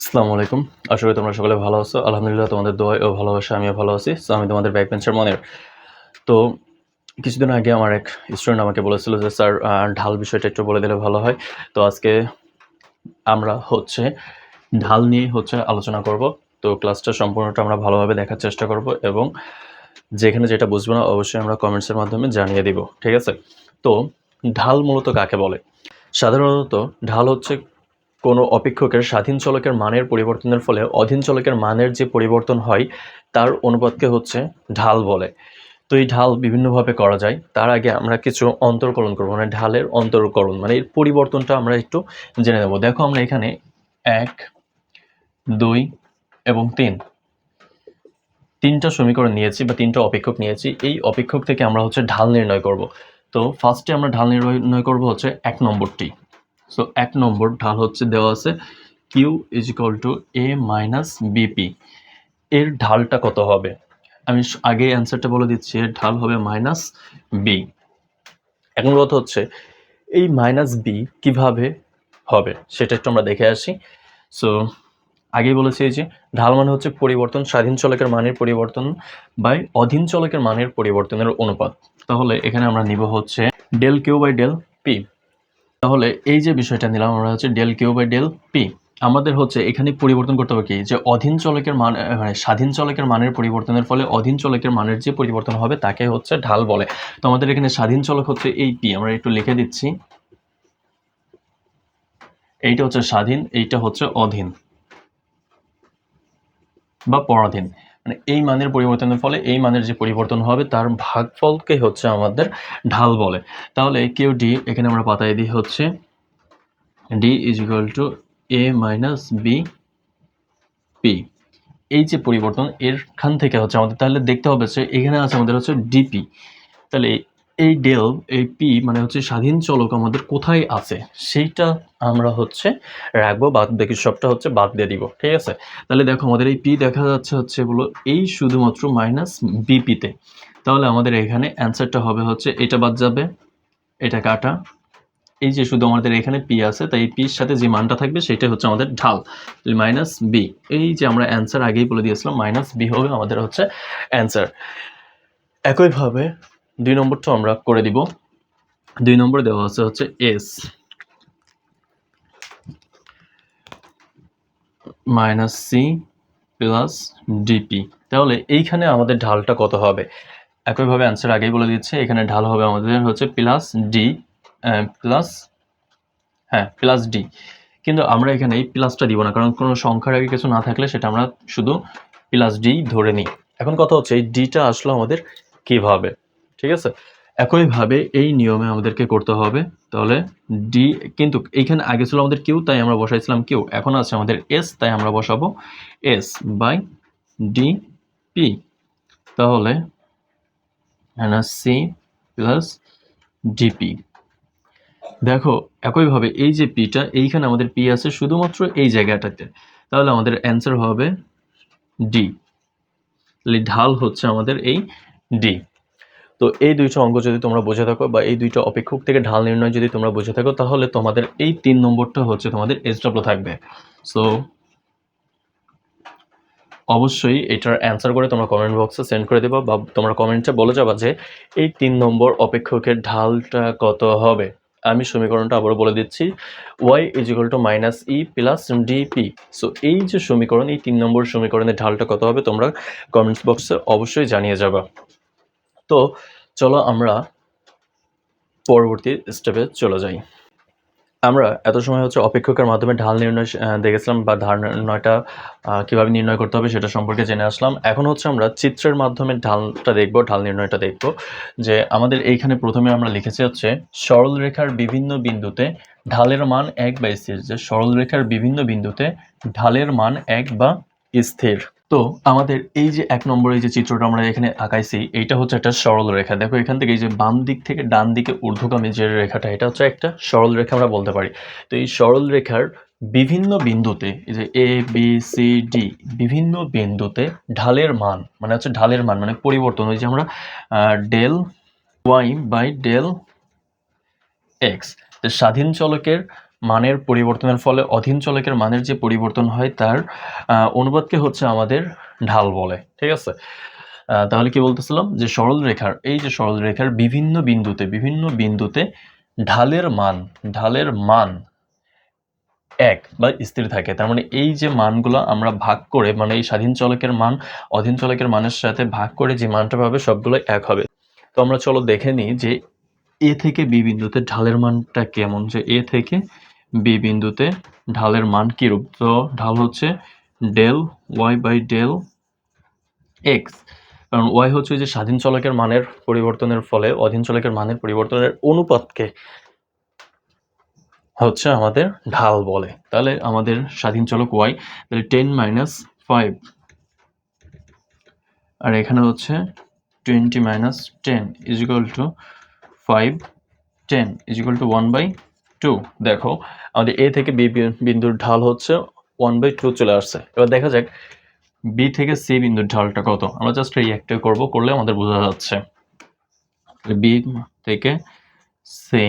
আসসালামু আলাইকুম। আশা করি তোমরা সকলে ভালো আছো। আলহামদুলিল্লাহ, তোমাদের দোয়া ও ভালোবাসা আমিও ভালো আছি। সো আমি তোমাদের ব্যাক মনের। তো, কিছুদিন আগে আমার এক স্টুডেন্ট আমাকে বলেছিল যে, স্যার ঢাল বিষয়টা একটু বলে দিলে ভালো হয়। তো, আজকে আমরা হচ্ছে ঢাল নিয়ে হচ্ছে আলোচনা করব। তো, ক্লাসটা সম্পূর্ণটা আমরা ভালোভাবে দেখার চেষ্টা করব এবং যেখানে যেটা বুঝব না, অবশ্যই আমরা কমেন্টসের মাধ্যমে জানিয়ে দিব। ঠিক আছে? তো, ঢাল মূলত কাকে বলে? সাধারণত ঢাল হচ্ছে কোনো অপেক্ষকের স্বাধীন চলকের মানের পরিবর্তনের ফলে অধীন চলকের মানের যে পরিবর্তন হয়, তার অনুপাতকে হচ্ছে ঢাল বলে। তো এই ঢাল বিভিন্নভাবে করা যায়। তার আগে আমরা কিছু অন্তর্কলন করব মানে ঢালের অন্তর্কলন মানে এর পরিবর্তনটা আমরা একটু জেনে নেব। দেখো আমরা এখানে এক, দুই এবং তিন। তিনটা সমীকরণ নিয়েছি বা তিনটা অপেক্ষক নিয়েছি। এই অপেক্ষক থেকে আমরা হচ্ছে ঢাল নির্ণয় করব। তো ফার্স্টে আমরা ঢাল নির্ণয় করব হচ্ছে এক নম্বরটি। সো এক নম্বর ঢাল হচ্ছে দেওয়া আছে Q is equal to A minus BP এর ঢালটা কত হবে? আমি আগে অ্যান্সারটা বলে দিচ্ছি, এর ঢাল হবে মাইনাস বি এখন কথা হচ্ছে, এই মাইনাস বি কীভাবে হবে সেটা একটু আমরা দেখে আসি। সো আগেই বলেছি যে, ঢাল মানে হচ্ছে পরিবর্তন, স্বাধীন চলকের মানের পরিবর্তন বাই অধীন চলকের মানের পরিবর্তনের অনুপাত। তাহলে এখানে আমরা নিব হচ্ছে del Q by del P তাহলে এই যে বিষয়টা নিলাম, আমরা হচ্ছে del Q by del P. আমাদের হচ্ছে এখানে পরিবর্তন করতে হবে কি? যে অধীন চলকের মান মানে স্বাধীন চলকের মানের পরিবর্তনের ফলে অধীন চলকের মানের যে পরিবর্তন হবে তাকে হচ্ছে ঢাল বলে। তো আমাদের এখানে স্বাধীন চলক হচ্ছে এই পি, আমরা একটু লিখে দিচ্ছি। এইটা হচ্ছে স্বাধীন, এইটা হচ্ছে অধীন বা পরাধীন। মানে এই মানের পরিবর্তনের ফলে এই মানের যে পরিবর্তন হবে, তার ভাগফলকে হচ্ছে আমাদের ঢাল বলে। তাহলে কেউ ডি এখানে আমরা পাতায় দিই হচ্ছে D is equal to A minus B P এই যে পরিবর্তন, এরখান থেকে হচ্ছে আমাদের, তাহলে দেখতে হবে যে এখানে আছে আমাদের হচ্ছে ডিপি তাহলে এই ডেল, এই পি মানে হচ্ছে স্বাধীন চলক আমাদের কোথায় আছে? সেইটা আমরা হচ্ছে রাখব, বাদ বাকি সবটা হচ্ছে বাদ দিয়ে দিব, ঠিক আছে? তাহলে দেখো আমাদের এই পি দেখা যাচ্ছে হচ্ছে বলো এই শুধুমাত্র মাইনাস বিপিতে। তাহলে আমাদের এখানে অ্যান্সারটা হবে হচ্ছে, এটা বাদ যাবে, এটা কাটা। এই যে শুধু আমাদের এখানে পি আছে, তাই পির সাথে যে মানটা থাকবে সেটা হচ্ছে আমাদের ঢাল মাইনাস বি। এই যে আমরা অ্যান্সার আগেই বলে দিয়েছিলাম, মাইনাস বি হবে আমাদের হচ্ছে অ্যান্সার। একইভাবে দুই নম্বরটা আমরা করে দিব। দুই নম্বর দেওয়া আছে হচ্ছে S minus C plus DP তাহলে এইখানে আমাদের ঢালটা কত হবে? একইভাবে অ্যান্সার আগেই বলে দিচ্ছে এখানে ঢাল হবে আমাদের হচ্ছে প্লাস ডি প্লাস হ্যাঁ প্লাস ডি কিন্তু আমরা এখানে এই প্লাসটা দিব না, কারণ কোনো সংখ্যার আগে কিছু না থাকলে সেটা আমরা শুধু প্লাস ডি ধরে নিই। এখন কথা হচ্ছে এই ডিটা আসলো আমাদের কীভাবে? ঠিক আছে? একইভাবে এই নিয়মে আমাদেরকে করতে হবে। তাহলে ডি কিন্তু এইখানে আগে ছিল আমাদের কিউ তাই আমরা বসাইছিলাম কিউ এখন আছে আমাদের এস তাই আমরা বসাবো এস বাই ডি পি তাহলে সি প্লাস ডিপি দেখো, একইভাবে এই যে পিটা এইখানে আমাদের পি আছে শুধুমাত্র এই জায়গাটাতে। তাহলে আমাদের অ্যান্সার হবে ডি ঢাল হচ্ছে আমাদের এই ডি তো এই দুইটা অঙ্ক যদি তোমরা বুঝে থাকো বা এই দুইটা অপেক্ষক থেকে ঢাল নির্ণয় যদি তোমরা বুঝে থাকো, তাহলে তোমাদের এই তিন নম্বরটা হচ্ছে তোমাদের এস ডাব্লিউ থাকবে। সো অবশ্যই এটার অ্যান্সার করে তোমরা কমেন্ট বক্সে সেন্ড করে দেবা বা তোমরা কমেন্টে বলে যাবা যে এই তিন নম্বর অপেক্ষকের ঢালটা কত হবে। আমি সমীকরণটা আবারও বলে দিচ্ছি। Y is equal to minus E plus DP so এই যে সমীকরণ, এই তিন নম্বর সমীকরণের ঢালটা কত হবে তোমরা কমেন্টস বক্সে অবশ্যই জানিয়ে যাবা। তো চলো আমরা পরবর্তী স্টেপে চলে যাই। আমরা এত সময় হচ্ছে অপেক্ষকের মাধ্যমে ঢাল নির্ণয় দেখেছিলাম বা ঢাল নির্ণয়টা কীভাবে নির্ণয় করতে হবে সেটা সম্পর্কে জেনে আসলাম। এখন হচ্ছে আমরা চিত্রের মাধ্যমে ঢালটা দেখব, ঢাল নির্ণয়টা দেখব যে আমাদের এইখানে প্রথমে আমরা লিখেছি হচ্ছে সরল রেখার বিভিন্ন বিন্দুতে ঢালের মান এক বা স্থির। যে সরল রেখার বিভিন্ন বিন্দুতে ঢালের মান এক বা স্থির। তো আমাদের এই যে এক নম্বরে যে চিত্রটা আমরা এখানে আঁকাইছি, এইটা হচ্ছে একটা সরল রেখা। দেখো, এখান থেকে এই যে বাম দিক থেকে ডান দিকে ঊর্ধ্বগামী যে রেখাটা, এটা হচ্ছে একটা সরল রেখা আমরা বলতে পারি। তো এই সরল রেখার বিভিন্ন বিন্দুতে, এই যে এ বি সি ডি বিভিন্ন বিন্দুতে ঢালের মান মানে হচ্ছে ঢালের মান মানে পরিবর্তন, ওই যে আমরা del Y by del X. স্বাধীন চলকের মানের পরিবর্তনের ফলে অধীন চলকের মানের যে পরিবর্তন হয়, তার অনুপাতকে হচ্ছে আমাদের ঢাল বলে। ঠিক আছে? তাহলে কি বলতেছিলাম? যে সরল রেখার, এই যে সরল রেখার বিভিন্ন বিন্দুতে বিভিন্ন বিন্দুতে ঢালের মান ঢালের মান এক বা স্থির থাকে। তার মানে এই যে মানগুলো আমরা ভাগ করে মানে এই স্বাধীন চলকের মান, অধীন চলকের মানের সাথে ভাগ করে যে মানটা পাবে, সবগুলো এক হবে। তো আমরা চলো দেখে নিই যে এ থেকে বি বিন্দুতে ঢালের মানটা কেমন? যে এ থেকে বি বিন্দুতে ঢালের মান কিরূপ? তো ঢাল হচ্ছে del Y by del X. কারণ ওয়াই হচ্ছে যে স্বাধীন চলকের মানের পরিবর্তনের ফলে অধীন চলকের মানের পরিবর্তনের অনুপাতকে হচ্ছে আমাদের ঢাল বলে। তাহলে আমাদের স্বাধীন চলক ওয়াই, তাহলে টেন মাইনাস ফাইভ। আর এখানে হচ্ছে twenty minus ten is equal to five ten is equal to one by two দেখো, আমাদের এ থেকে বি বিন্দুর ঢাল হচ্ছে ওয়ান বাই টু চলে আসছে। এবার দেখা যাক বি থেকে সি বিন্দুর ঢালটা কত। আমরা জাস্ট এই একটা করব, করলে আমাদের বোঝা যাচ্ছে। বি থেকে সি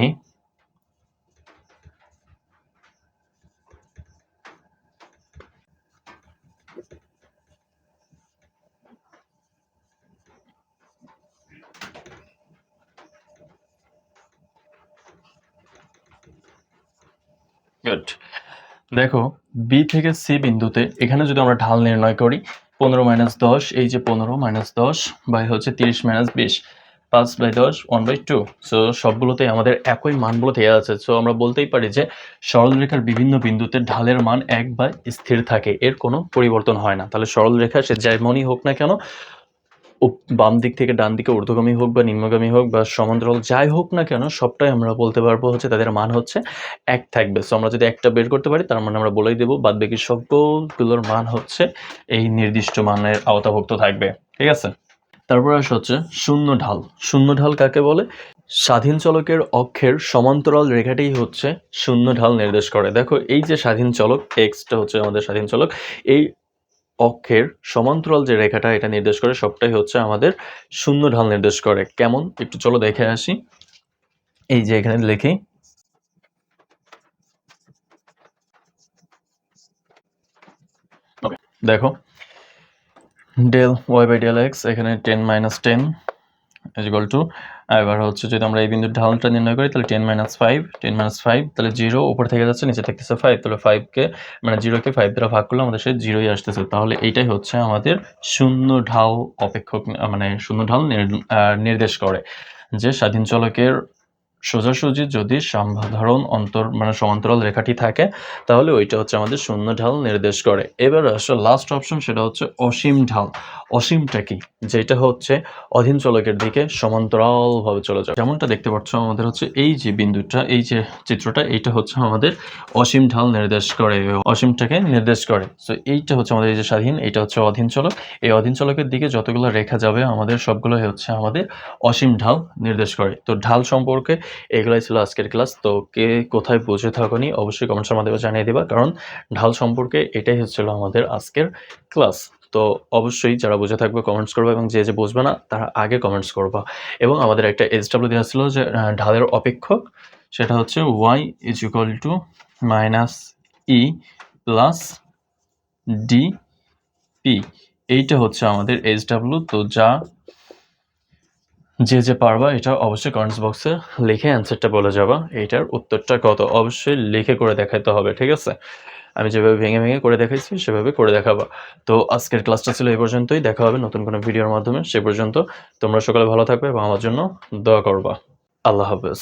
গুড দেখো বি থেকে সি বিন্দুতে এখানে যদি আমরা ঢাল নির্ণয় করি, পনেরো মাইনাস দশ, এই যে পনেরো মাইনাস দশ, বাই হচ্ছে তিরিশ মাইনাস বিশ, পাঁচ বাই দশ ওয়ান বাই টু সো সবগুলোতেই আমাদের একই মানগুলো দেওয়া আছে। সো আমরা বলতেই পারি যে সরলরেখার বিভিন্ন বিন্দুতে ঢালের মান এক বা স্থির থাকে, এর কোনো পরিবর্তন হয় না। তাহলে সরলরেখা সে যেমনই হোক না কেন বাম দিক থেকে ডান দিকে ঊর্ধ্বগামী হোক বা নিম্নগামী হোক বা সমান্তরাল যাই হোক না কেন, সবটাই আমরা বলতে পারব হচ্ছে তাদের মান হচ্ছে এক থাকবে। সো আমরা যদি একটা বের করতে পারি, তার মানে আমরা বলেই দেবো, বাদ বাকি সবগুলোর মান হচ্ছে এই নির্দিষ্ট মানের আওতাভুক্ত থাকবে। ঠিক আছে? তারপর আসে হচ্ছে শূন্য ঢাল। শূন্য ঢাল কাকে বলে? স্বাধীন চলকের অক্ষের সমান্তরাল রেখাটাই হচ্ছে শূন্য ঢাল নির্দেশ করে। দেখো, এই যে স্বাধীন চলক এক্সটা হচ্ছে আমাদের স্বাধীন চলক, এই অক্ষের সমান্তরাল যে রেখাটা এটা নির্দেশ করে, সবটাই হচ্ছে আমাদের শূন্য ঢাল নির্দেশ করে। কেমন? একটু চলো দেখে আসি। এই যে এখানে লিখি। দেখো। Del Y by del X এখানে ten minus ten is equal to এবার হচ্ছে যদি আমরা এই বিন্দুর ঢালটা নির্ণয় করি, তাহলে ten minus five ten minus five তাহলে জিরো উপর থেকে যাচ্ছে, নিচে থাকতেছে ফাইভ তাহলে ফাইভকে মানে জিরোকে ফাইভ দ্বারা ভাগ করলে আমাদের সে জিরোই আসতেছে। তাহলে এইটাই হচ্ছে আমাদের শূন্য ঢাল অপেক্ষক মানে শূন্য ঢাল নির- নির্দেশ করে যে স্বাধীন চলকের সোজাসুজি যদি সাধারণ অন্তর মানে সমান্তরাল রেখাটি থাকে, তাহলে ওইটা হচ্ছে আমাদের শূন্য ঢাল নির্দেশ করে। এবার আসলে লাস্ট অপশন সেটা হচ্ছে অসীম ঢাল। অসীমটা কি? যেটা হচ্ছে অধীন চলকের দিকে সমান্তরালভাবে চলে যায় যেমনটা দেখতে পাচ্ছ, আমাদের হচ্ছে এই যে বিন্দুটা, এই যে চিত্রটা, এইটা হচ্ছে আমাদের অসীম ঢাল নির্দেশ করে, অসীমটাকে নির্দেশ করে। সো এইটা হচ্ছে আমাদের এই যে স্বাধীন, এইটা হচ্ছে অধীন চলক। এই অধীন চলকের দিকে যতগুলো রেখা যাবে, আমাদের সবগুলোই হচ্ছে আমাদের অসীম ঢাল নির্দেশ করে। তো ঢাল সম্পর্কে এগুলাই ছিল আজকের ক্লাস। তো কে কোথায় বুঝে থাকনি অবশ্যই কমেন্টসের মাধ্যমে জানিয়ে দিবা, কারণ ঢাল সম্পর্কে এটাই হচ্ছিল আমাদের আজকের ক্লাস। তো অবশ্যই যারা বুঝে থাকবে কমেন্টস করবে এবং যে যে বুঝবে না, তারা আগে কমেন্টস করবা। এবং আমাদের একটা এইচ ডাব্লিউ দেওয়া ছিল যে ঢালের অপেক্ষক, সেটা হচ্ছে Y is equal to minus E plus D P এইটা হচ্ছে আমাদের এইচ ডাব্লিউ তো যা যে যে পারবা, এটা অবশ্যই কমেন্টস বক্সে লিখে অ্যান্সারটা বলে যাবা। এটার উত্তরটা কত? অবশ্যই লিখে করে দেখাতে হবে, ঠিক আছে? আমি যেভাবে ভেঙে ভেঙে করে দেখাইছি, সেভাবে করে দেখাবা। তো আজকের ক্লাসটা ছিল এই পর্যন্তই। দেখা হবে নতুন কোনো ভিডিওর মাধ্যমে। সে পর্যন্ত তোমরা সকালে ভালো থাকবে এবং আমার জন্য দোয়া করবা। আল্লাহ হাফেজ।